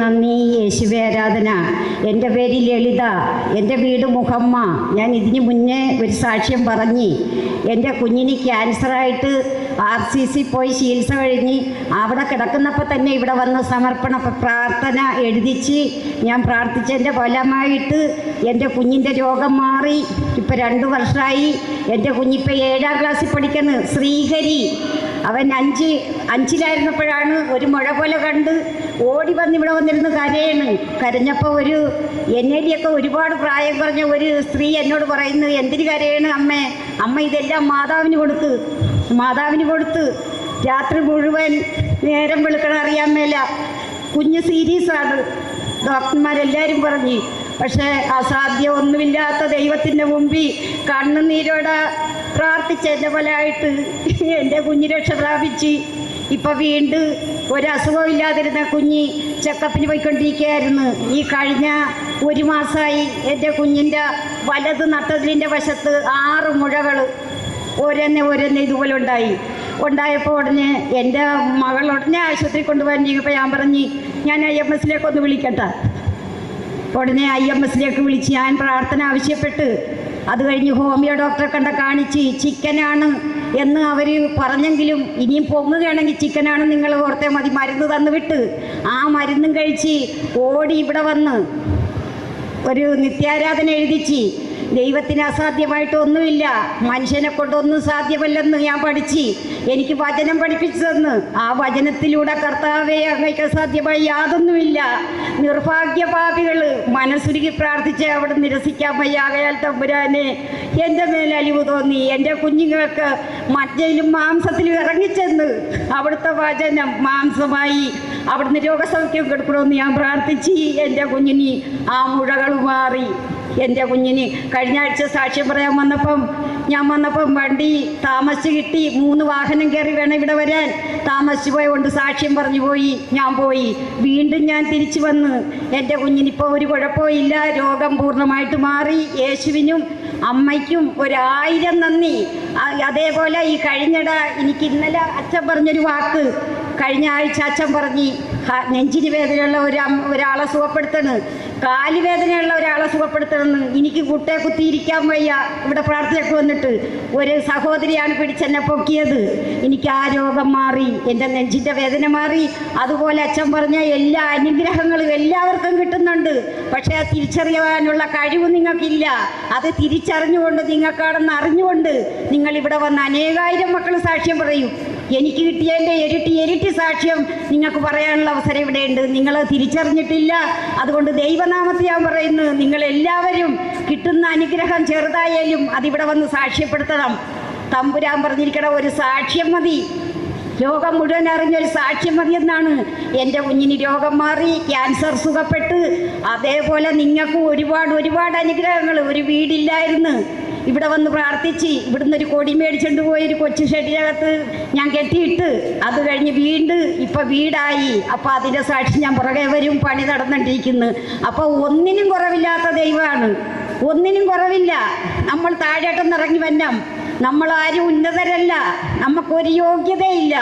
നന്ദി യേശുവേ ആരാധന. എന്റെ പേര് ലളിത. എന്റെ വീട് മുഹമ്മ. ഞാൻ ഇതിന് മുന്നേ ഒരു സാക്ഷ്യം പറഞ്ഞു എന്റെ കുഞ്ഞിന് ക്യാൻസറായിട്ട് ആർ സി സി പോയി ചികിത്സ കഴിഞ്ഞ് അവിടെ കിടക്കുന്നപ്പോൾ തന്നെ ഇവിടെ വന്ന് സമർപ്പണ പ്രാർത്ഥന എഴുതിച്ച് ഞാൻ പ്രാർത്ഥിച്ചതിന്റെ ഫലമായിട്ട് എന്റെ കുഞ്ഞിന്റെ രോഗം മാറി. ഇപ്പം രണ്ട് വർഷമായി എന്റെ കുഞ്ഞിപ്പോൾ ഏഴാം ക്ലാസ്സിൽ പഠിക്കുന്നത് ശ്രീഹരി. അവൻ അഞ്ച് അഞ്ചിലായിരുന്നപ്പോഴാണ് ഒരു മുഴ പോലെ കണ്ട് ഓടി വന്ന് ഇവിടെ വന്നിരുന്ന് കരയാണ് കരഞ്ഞപ്പോൾ ഒരു എന്നേലിയൊക്കെ ഒരുപാട് പ്രായം കുറഞ്ഞ ഒരു സ്ത്രീ എന്നോട് പറയുന്നു എന്തിന് കരയാണ് അമ്മേ? അമ്മ ഇതെല്ലാം മാതാവിന് കൊടുത്ത് മാതാവിന് കൊടുത്ത് രാത്രി മുഴുവൻ നേരം വെളുക്കണം അറിയാൻ മേല. കുഞ്ഞ് സീരിയസാണ് ഡോക്ടർമാരെല്ലാവരും പറഞ്ഞു പക്ഷേ അസാധ്യം ഒന്നുമില്ലാത്ത ദൈവത്തിന്റെ മുമ്പിൽ കണ്ണുനീരോടെ പ്രാർത്ഥിച്ചതിന്റെ ഫലമായിട്ട് എന്റെ കുഞ്ഞ് രക്ഷ പ്രാപിച്ച് ഇപ്പം വീണ്ടും ഒരസുഖവും ഇല്ലാതിരുന്ന കുഞ്ഞ് ചെക്കപ്പിന് പോയിക്കൊണ്ടിരിക്കുകയായിരുന്നു. ഈ കഴിഞ്ഞ ഒരു മാസമായി എന്റെ കുഞ്ഞിന്റെ വലത് നട്ടതിലിന്റെ വശത്ത് ആറ് മുഴകൾ ഓരോന്നെ ഓരോന്നെ ഇതുപോലെ ഉണ്ടായി. ഉണ്ടായപ്പോൾ ഉടനെ എന്റെ മകൾ ഉടനെ ആശുപത്രി കൊണ്ടുപോകാൻ ചെയ്യുമ്പോൾ ഞാൻ പറഞ്ഞ് ഞാൻ ഐ എം എസിലേക്ക് ഒന്ന് വിളിക്കട്ടെ. ഉടനെ ഐ എം എസിലേക്ക് വിളിച്ച് ഞാൻ പ്രാർത്ഥന ആവശ്യപ്പെട്ട് അത് കഴിഞ്ഞ് ഹോമിയോ ഡോക്ടറെ കണ്ട കാണിച്ച് ചിക്കനാണ് എന്ന് അവർ പറഞ്ഞെങ്കിലും ഇനിയും പൊങ്ങുകയാണെങ്കിൽ ചിക്കനാണ് നിങ്ങൾ ഓർത്തേ മതി. മരുന്ന് തന്നു വിട്ട് ആ മരുന്നും കഴിച്ച് ഓടി ഇവിടെ വന്ന് ഒരു നിത്യാരാധന എഴുതിച്ച് ദൈവത്തിന് അസാധ്യമായിട്ട് ഒന്നുമില്ല. മനുഷ്യനെ കൊണ്ടൊന്നും സാധ്യമല്ലെന്ന് ഞാൻ പഠിച്ചു എനിക്ക് വചനം പഠിപ്പിച്ചു തന്ന് ആ വചനത്തിലൂടെ കർത്താവെ അങ്ങേക്ക് അസാധ്യമായി യാതൊന്നുമില്ല. നിർഭാഗ്യപാപികൾ മനസ്സുരുകി പ്രാർത്ഥിച്ച് അവിടെ നിരസിക്കാൻ വയ്യാകയാൽ തമ്പുരാനെ എന്റെ മേൽ അലിവ് തോന്നി. എന്റെ കുഞ്ഞുങ്ങൾക്ക് മജ്ജയിലും മാംസത്തിലും ഇറങ്ങിച്ചെന്ന് അവിടുത്തെ വചനം മാംസമായി അവിടുന്ന് രോഗസൗഖ്യം കൊടുക്കണമെന്ന് ഞാൻ പ്രാർത്ഥിച്ച് എന്റെ കുഞ്ഞിന് ആ മുഴകൾ മാറി. എന്റെ കുഞ്ഞിന് കഴിഞ്ഞ ആഴ്ച സാക്ഷ്യം പറയാൻ വന്നപ്പം ഞാൻ വന്നപ്പം വണ്ടി താമസിച്ച് കിട്ടി. മൂന്ന് വാഹനം കയറി വേണം ഇവിടെ വരാൻ. താമസിച്ചു പോയതുകൊണ്ട് സാക്ഷ്യം പറഞ്ഞു പോയി. ഞാൻ പോയി. വീണ്ടും ഞാൻ തിരിച്ചു വന്ന്. എന്റെ കുഞ്ഞിനിപ്പോൾ ഒരു കുഴപ്പമില്ല രോഗം പൂർണമായിട്ട് മാറി. യേശുവിനും അമ്മയ്ക്കും ഒരായിരം നന്ദി. അതേപോലെ ഈ കഴിഞ്ഞട എനിക്ക് ഇന്നലെ അച്ഛൻ പറഞ്ഞൊരു വാക്ക്. കഴിഞ്ഞ ആഴ്ച അച്ഛൻ പറഞ്ഞ് നെഞ്ചിന് വേദനയുള്ള ഒരു ഒരാളെ സുഖപ്പെടുത്തണ്. കാൽ വേദനയുള്ള ഒരാളെ സുഖപ്പെടുത്തണമെന്ന് എനിക്ക് കുട്ടെ കുത്തിയിരിക്കാൻ വയ്യ. ഇവിടെ പ്രാർത്ഥനയൊക്കെ വന്നിട്ട് ഒരു സഹോദരിയാണ് പിടിച്ചെന്നെ പൊക്കിയത്. എനിക്ക് ആ രോഗം മാറി എന്റെ നെഞ്ചിന്റെ വേദന മാറി. അതുപോലെ അച്ഛൻ പറഞ്ഞ എല്ലാ അനുഗ്രഹങ്ങളും എല്ലാവർക്കും കിട്ടുന്നുണ്ട്. പക്ഷേ ആ തിരിച്ചറിയാനുള്ള കഴിവ് നിങ്ങൾക്കില്ല. അത് തിരിച്ചറിഞ്ഞുകൊണ്ട് നിങ്ങൾക്കാണെന്ന് അറിഞ്ഞുകൊണ്ട് നിങ്ങൾ ഇവിടെ വന്ന് അനേകായിരം മക്കൾ സാക്ഷ്യം പറയും. എനിക്ക് കിട്ടിയതിന്റെ ഇരട്ടി ഇരട്ടി സാക്ഷ്യം നിങ്ങൾക്ക് പറയാനുള്ള അവസരം ഇവിടെയുണ്ട്. നിങ്ങൾ തിരിച്ചറിഞ്ഞിട്ടില്ല. അതുകൊണ്ട് ദൈവനാമത്തെ ഞാൻ പറയുന്നു നിങ്ങൾ എല്ലാവരും കിട്ടുന്ന അനുഗ്രഹം ചെറുതായാലും അതിവിടെ വന്ന് സാക്ഷ്യപ്പെടുത്തണം. തമ്പുരാൻ പറഞ്ഞിരിക്കണ ഒരു സാക്ഷ്യം മതി. ലോകം മുഴുവൻ അറിഞ്ഞൊരു സാക്ഷ്യം മതിയെന്നാണ് എന്റെ കുഞ്ഞിന് രോഗം മാറി ക്യാൻസർ സുഖപ്പെട്ട്. അതേപോലെ നിങ്ങൾക്കും ഒരുപാട് ഒരുപാട് അനുഗ്രഹങ്ങൾ. ഒരു വീടില്ലായിരുന്നു. ഇവിടെ വന്ന് പ്രാർത്ഥിച്ച് ഇവിടുന്ന് ഒരു കൊടി മേടിച്ചുകൊണ്ട് പോയി ഒരു കൊച്ചു ഷെഡിനകത്ത് ഞാൻ കെട്ടിയിട്ട്. അത് കഴിഞ്ഞ് വീണ്ട്. ഇപ്പം വീടായി. അപ്പം അതിന്റെ സാക്ഷി ഞാൻ പുറകെ വരും പണി നടന്നിട്ടിരിക്കുന്നു അപ്പോൾ ഒന്നിനും കുറവില്ലാത്ത ദൈവമാണ്. ഒന്നിനും കുറവില്ല. നമ്മൾ താഴേട്ടം ഇറങ്ങി വന്നം. നമ്മളാരും ഉന്നതരല്ല. നമുക്കൊരു യോഗ്യതയില്ല.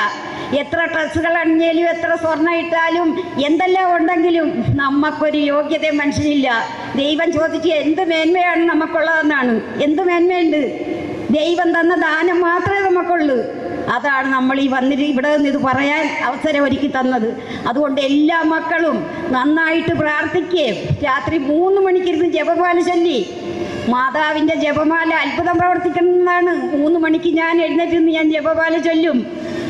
എത്ര ഡ്രസ്സുകൾ അണിഞ്ഞാലും എത്ര സ്വർണം ഇട്ടാലും എന്തെല്ലാം ഉണ്ടെങ്കിലും നമുക്കൊരു യോഗ്യത മനുഷ്യനില്ല. ദൈവം ചോദിച്ച് എന്ത് മേന്മയാണ് നമുക്കുള്ളതെന്നാണ്. എന്ത് മേന്മയുണ്ട്? ദൈവം തന്ന ദാനം മാത്രമേ നമുക്കുള്ളൂ. അതാണ് നമ്മൾ ഈ വന്നിട്ട് ഇവിടെ നിന്ന് ഇത് പറയാൻ അവസരം ഒരുക്കി തന്നത്. അതുകൊണ്ട് എല്ലാ മക്കളും നന്നായിട്ട് പ്രാർത്ഥിക്കുകയും രാത്രി മൂന്ന് മണിക്കിരുന്ന് ജപമാല ചൊല്ലി. മാതാവിന്റെ ജപമാല അത്ഭുതം പ്രവർത്തിക്കുന്നതാണ് മൂന്ന് മണിക്ക് ഞാൻ എഴുന്നേറ്റ് നിന്ന് ഞാൻ ജപമാല ചൊല്ലും.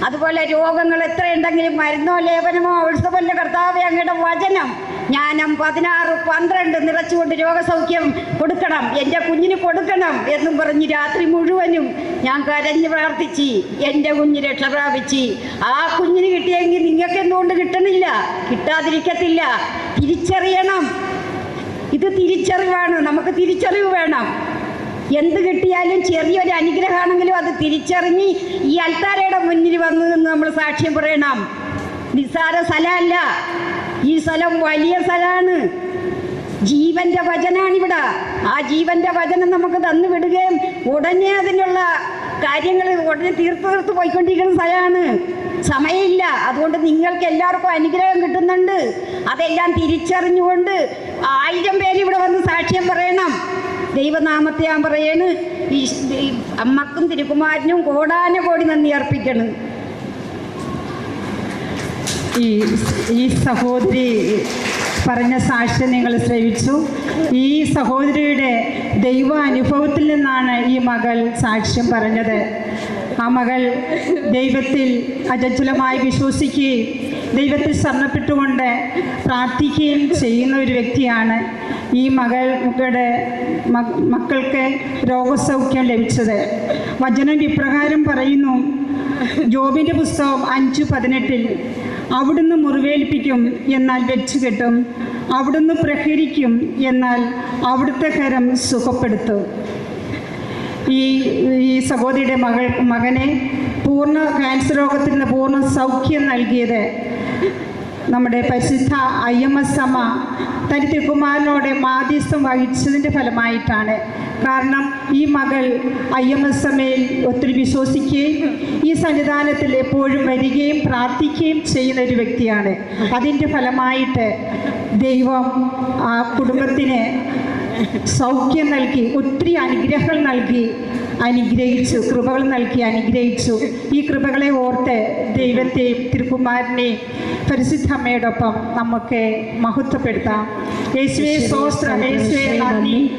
അതുപോലെ രോഗങ്ങൾ എത്ര ഉണ്ടെങ്കിലും മരുന്നോ ലേപനമോ ഔഷധമല്ല കർത്താവെ അങ്ങയുടെ വചനം ജ്ഞാനം പതിനാറ് പന്ത്രണ്ട് നിറച്ചുകൊണ്ട് രോഗസൗഖ്യം കൊടുക്കണം. എന്റെ കുഞ്ഞിന് കൊടുക്കണം എന്നും പറഞ്ഞ് രാത്രി മുഴുവനും ഞാൻ കരഞ്ഞ് പ്രാർത്ഥിച്ച് എന്റെ കുഞ്ഞ് രക്ഷ പ്രാപിച്ച്. ആ കുഞ്ഞിന് കിട്ടിയെങ്കിൽ നിങ്ങൾക്ക് എന്തുകൊണ്ട് കിട്ടണില്ല? കിട്ടാതിരിക്കത്തില്ല. തിരിച്ചറിയണം. ഇത് തിരിച്ചറിവാണ്. നമുക്ക് തിരിച്ചറിവ് വേണം. എന്ത് കിട്ടിയാലും ചെറിയൊരു അനുഗ്രഹമാണെങ്കിലും അത് തിരിച്ചറിഞ്ഞ് ഈ അൽത്താരയുടെ മുന്നിൽ വന്നു നിന്ന് നമ്മൾ സാക്ഷ്യം പറയണം. നിസ്സാര സ്ഥലമല്ല. ഈ സ്ഥലം വലിയ സ്ഥലമാണ്. ജീവന്റെ വചനാണിവിടെ. ആ ജീവന്റെ വചനം നമുക്ക് തന്നു വിടുകയും ഉടനെ അതിനുള്ള കാര്യങ്ങൾ ഉടനെ തീർത്ത് തീർത്ത് പോയിക്കൊണ്ടിരിക്കുന്ന സ്ഥലമാണ്. സമയമില്ല. അതുകൊണ്ട് നിങ്ങൾക്ക് എല്ലാവർക്കും അനുഗ്രഹം കിട്ടുന്നുണ്ട്. അതെല്ലാം തിരിച്ചറിഞ്ഞുകൊണ്ട് ആയിരം പേര് ഇവിടെ വന്ന് സാക്ഷ്യം പറയണം. ദൈവനാമത്തെ ഞാൻ പറയണ്. ഈ അമ്മക്കും തിരുക്കുമാരനും കോടാന കോടി നന്ദി അർപ്പിക്കണം. ഈ ഈ സഹോദരി പറഞ്ഞ സാക്ഷ്യം നിങ്ങൾ ശ്രവിച്ചു. ഈ സഹോദരിയുടെ ദൈവ അനുഭവത്തിൽ നിന്നാണ് ഈ മകൾ സാക്ഷ്യം പറഞ്ഞത്. ആ മകൾ ദൈവത്തിൽ അചഞ്ചലമായി വിശ്വസിക്കുകയും ദൈവത്തിൽ ശരണപ്പെട്ടുകൊണ്ട് പ്രാർത്ഥിക്കുകയും ചെയ്യുന്ന ഒരു വ്യക്തിയാണ് ഈ മകളുടെ മക്കൾക്ക് രോഗസൗഖ്യം ലഭിച്ചത്. വചനം ഇപ്രകാരം പറയുന്നു. ജോബിന്റെ പുസ്തകം അഞ്ച് പതിനെട്ടിൽ അവിടുന്ന് മുറിവേൽപ്പിക്കും എന്നാൽ വെച്ചുകെട്ടും അവിടുന്ന് പ്രഹരിക്കും എന്നാൽ അവിടുത്തെ കരം സുഖപ്പെടുത്തും. ഈ ഈ സഹോദരിയുടെ മകൾ മകനെ പൂർണ ക്യാൻസർ രോഗത്തിൽ നിന്ന് പൂർണ സൗഖ്യം നൽകിയത് നമ്മുടെ പരിശുദ്ധ അമ്മ തനി തിരുക്കുമാരനോട് മാധ്യസ്ഥം വഹിച്ചതിന്റെ ഫലമായിട്ടാണ്. കാരണം ഈ മകൾ അമ്മയിൽ ഒത്തിരി വിശ്വസിക്കുകയും ഈ സന്നിധാനത്തിൽ എപ്പോഴും വരികയും പ്രാർത്ഥിക്കുകയും ചെയ്യുന്ന ഒരു വ്യക്തിയാണ്. അതിന്റെ ഫലമായിട്ട് ദൈവം ആ കുടുംബത്തിന് സൗഖ്യം നൽകി ഒത്തിരി അനുഗ്രഹങ്ങൾ നൽകി അനുഗ്രഹിച്ചു കൃപകൾ നൽകി അനുഗ്രഹിച്ചു. ഈ കൃപകളെ ഓർത്ത് ദൈവത്തെയും തിരുക്കുമാരനെയും പരിശുദ്ധമ്മയോടൊപ്പം നമുക്ക് മഹത്വപ്പെടുത്താം. യേശുവേ സ്തോത്രം. യേശുവേ നന്ദി.